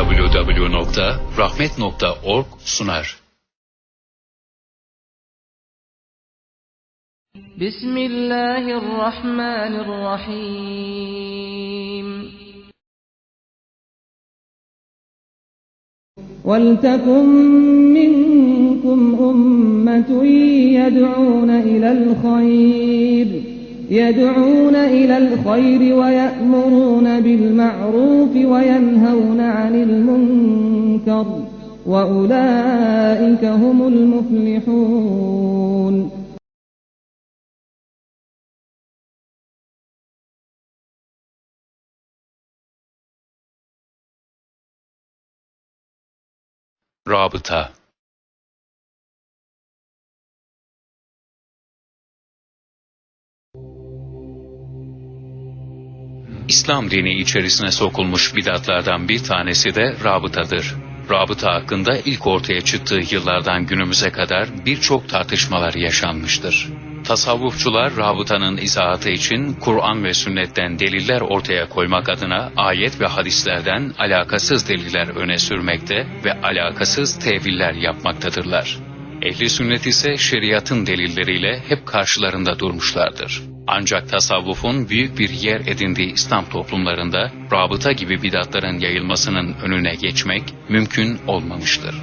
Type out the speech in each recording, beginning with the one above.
www.rahmet.org sunar. بسم الله الرحمن الرحيم ولتكن منكم أمة يدعون إلى الخير يدعون إلى الخير ويأمرون بالمعروف وينهون عن المنكر وأولئك هم المفلحون. Rabıta İslam dini içerisine sokulmuş bidatlardan bir tanesi de rabıtadır. Rabıta hakkında ilk ortaya çıktığı yıllardan günümüze kadar birçok tartışmalar yaşanmıştır. Tasavvufçular rabıtanın izahatı için Kur'an ve sünnetten deliller ortaya koymak adına ayet ve hadislerden alakasız deliller öne sürmekte ve alakasız teviller yapmaktadırlar. Ehli sünnet ise şeriatın delilleriyle hep karşılarında durmuşlardır. Ancak tasavvufun büyük bir yer edindiği İslam toplumlarında rabıta gibi bidatların yayılmasının önüne geçmek mümkün olmamıştır.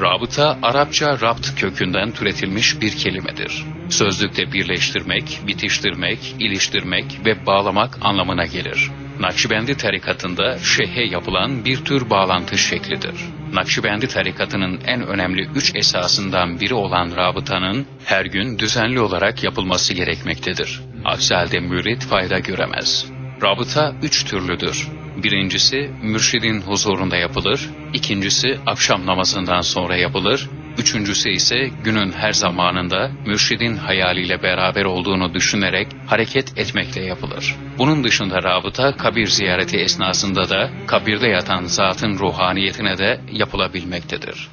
Rabıta Arapça rabt kökünden türetilmiş bir kelimedir. Sözlükte birleştirmek, bitiştirmek, iliştirmek ve bağlamak anlamına gelir. Nakşibendi tarikatında şeyhe yapılan bir tür bağlantı şeklidir. Nakşibendi tarikatının en önemli üç esasından biri olan rabıtanın her gün düzenli olarak yapılması gerekmektedir. Aksi halde mürit fayda göremez. Rabıta üç türlüdür. Birincisi mürşidin huzurunda yapılır, ikincisi akşam namazından sonra yapılır, üçüncüsü ise günün her zamanında mürşidin hayaliyle beraber olduğunu düşünerek hareket etmekle yapılır. Bunun dışında rabıta kabir ziyareti esnasında da kabirde yatan zatın ruhaniyetine de yapılabilmektedir.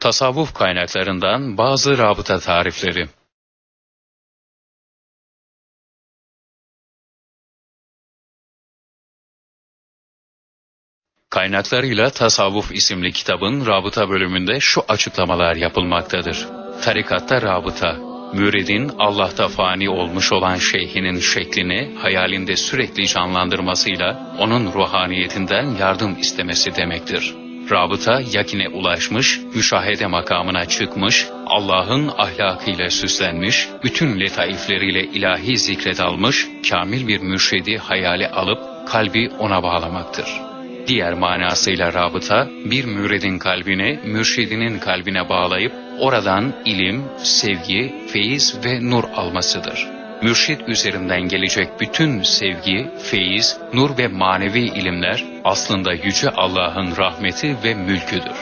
Tasavvuf kaynaklarından bazı rabıta tarifleri Kaynaklarıyla Tasavvuf isimli kitabın rabıta bölümünde şu açıklamalar yapılmaktadır. Tarikatta rabıta, müridin Allah'ta fani olmuş olan şeyhinin şeklini hayalinde sürekli canlandırmasıyla onun ruhaniyetinden yardım istemesi demektir. Rabıta yakine ulaşmış, müşahede makamına çıkmış, Allah'ın ahlakıyla süslenmiş, bütün letaifleriyle ilahi zikret almış, kamil bir mürşidi hayale alıp kalbi ona bağlamaktır. Diğer manasıyla rabıta, bir müridin kalbini mürşidinin kalbine bağlayıp oradan ilim, sevgi, feyiz ve nur almasıdır. Mürşid üzerinden gelecek bütün sevgi, feyiz, nur ve manevi ilimler aslında Yüce Allah'ın rahmeti ve mülküdür.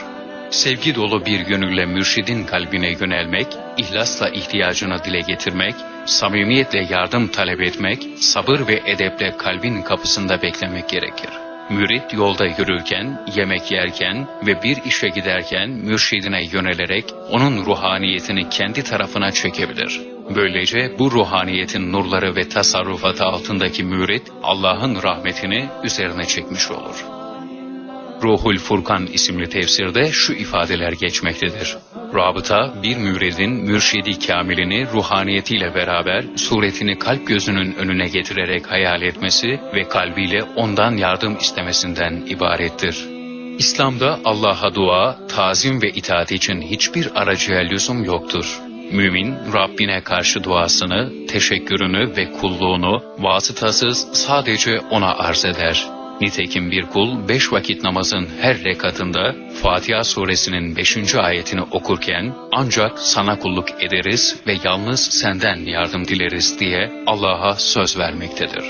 Sevgi dolu bir gönülle mürşidin kalbine yönelmek, ihlasla ihtiyacını dile getirmek, samimiyetle yardım talep etmek, sabır ve edeple kalbin kapısında beklemek gerekir. Mürit yolda yürürken, yemek yerken ve bir işe giderken mürşidine yönelerek onun ruhaniyetini kendi tarafına çekebilir. Böylece bu ruhaniyetin nurları ve tasarrufatı altındaki mürit Allah'ın rahmetini üzerine çekmiş olur. Ruhul Furkan isimli tefsirde şu ifadeler geçmektedir. Rabıta, bir müridin mürşidi kamilini ruhaniyetiyle beraber suretini kalp gözünün önüne getirerek hayal etmesi ve kalbiyle ondan yardım istemesinden ibarettir. İslam'da Allah'a dua, tazim ve itaat için hiçbir aracıya lüzum yoktur. Mümin, Rabbine karşı duasını, teşekkürünü ve kulluğunu vasıtasız sadece ona arz eder. Nitekim bir kul beş vakit namazın her rekatında Fatiha suresinin beşinci ayetini okurken ancak sana kulluk ederiz ve yalnız senden yardım dileriz diye Allah'a söz vermektedir.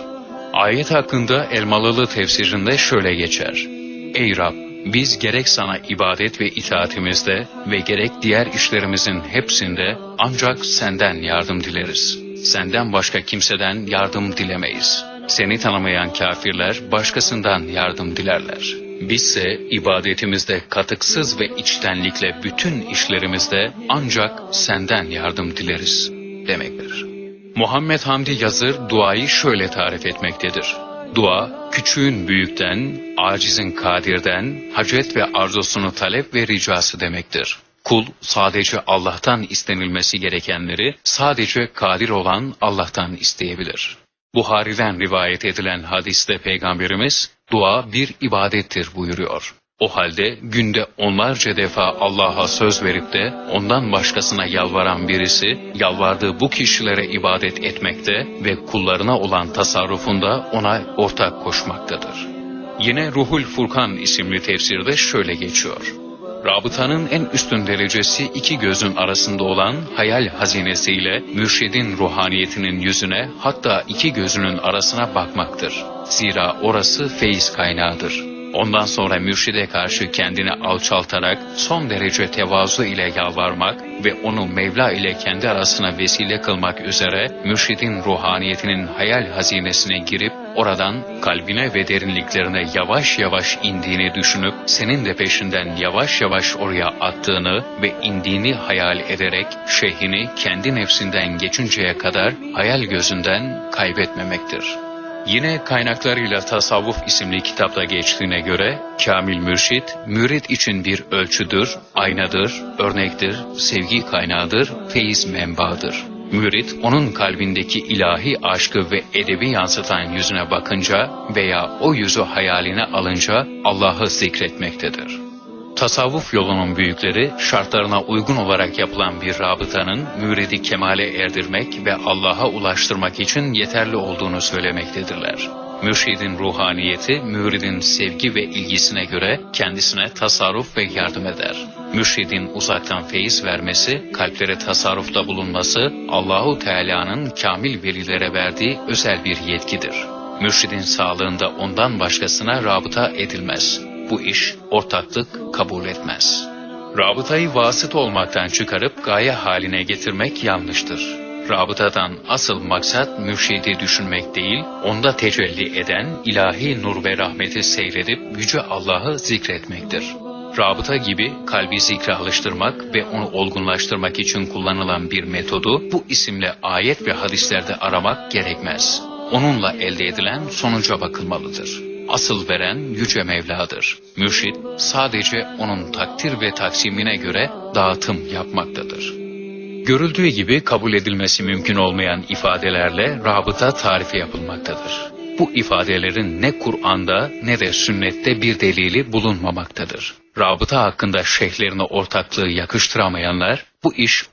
Ayet hakkında Elmalılı tefsirinde şöyle geçer. Ey Rab! Biz gerek sana ibadet ve itaatimizde ve gerek diğer işlerimizin hepsinde ancak senden yardım dileriz. Senden başka kimseden yardım dilemeyiz.'' Seni tanımayan kafirler başkasından yardım dilerler. Bizse ibadetimizde katıksız ve içtenlikle bütün işlerimizde ancak senden yardım dileriz demektir. Muhammed Hamdi Yazır duayı şöyle tarif etmektedir. Dua, küçüğün büyükten, acizin kadirden, hacet ve arzusunu talep ve ricası demektir. Kul sadece Allah'tan istenilmesi gerekenleri sadece kadir olan Allah'tan isteyebilir. Buhari'den rivayet edilen hadiste Peygamberimiz, dua bir ibadettir buyuruyor. O halde günde onlarca defa Allah'a söz verip de ondan başkasına yalvaran birisi, yalvardığı bu kişilere ibadet etmekte ve kullarına olan tasarrufunda ona ortak koşmaktadır. Yine Ruhul Furkan isimli tefsirde şöyle geçiyor. Rabıtanın en üstün derecesi iki gözün arasında olan hayal hazinesiyle mürşidin ruhaniyetinin yüzüne hatta iki gözünün arasına bakmaktır. Zira orası feyiz kaynağıdır. Ondan sonra mürşide karşı kendini alçaltarak son derece tevazu ile yalvarmak ve onu Mevla ile kendi arasına vesile kılmak üzere mürşidin ruhaniyetinin hayal hazinesine girip oradan kalbine ve derinliklerine yavaş yavaş indiğini düşünüp senin de peşinden yavaş yavaş oraya attığını ve indiğini hayal ederek şeyhini kendi nefsinden geçinceye kadar hayal gözünden kaybetmemektir. Yine kaynaklarıyla Tasavvuf isimli kitapta geçtiğine göre Kamil Mürşit, mürit için bir ölçüdür, aynadır, örnektir, sevgi kaynağıdır, feyiz menbaıdır. Mürit, onun kalbindeki ilahi aşkı ve edebi yansıtan yüzüne bakınca veya o yüzü hayaline alınca Allah'ı zikretmektedir. Tasavvuf yolunun büyükleri şartlarına uygun olarak yapılan bir rabıtanın müridi kemale erdirmek ve Allah'a ulaştırmak için yeterli olduğunu söylemektedirler. Mürşidin ruhaniyeti, müridin sevgi ve ilgisine göre kendisine tasarruf ve yardım eder. Mürşidin uzaktan feyiz vermesi, kalplere tasarrufta bulunması, Allahu Teala'nın kamil velilere verdiği özel bir yetkidir. Mürşidin sağlığında ondan başkasına rabıta edilmez. Bu iş ortaklık kabul etmez. Rabıtayı vasıt olmaktan çıkarıp gaye haline getirmek yanlıştır. Rabıtadan asıl maksat mürşidi düşünmek değil, onda tecelli eden ilahi nur ve rahmeti seyredip Yüce Allah'ı zikretmektir. Rabıta gibi kalbi zikre alıştırmak ve onu olgunlaştırmak için kullanılan bir metodu bu isimle ayet ve hadislerde aramak gerekmez. Onunla elde edilen sonuca bakılmalıdır. Asıl veren Yüce Mevla'dır. Mürşid sadece onun takdir ve taksimine göre dağıtım yapmaktadır. Görüldüğü gibi kabul edilmesi mümkün olmayan ifadelerle rabıta tarifi yapılmaktadır. Bu ifadelerin ne Kur'an'da ne de sünnette bir delili bulunmamaktadır. Rabıta hakkında şeyhlerine ortaklığı yakıştıramayanlar bu iş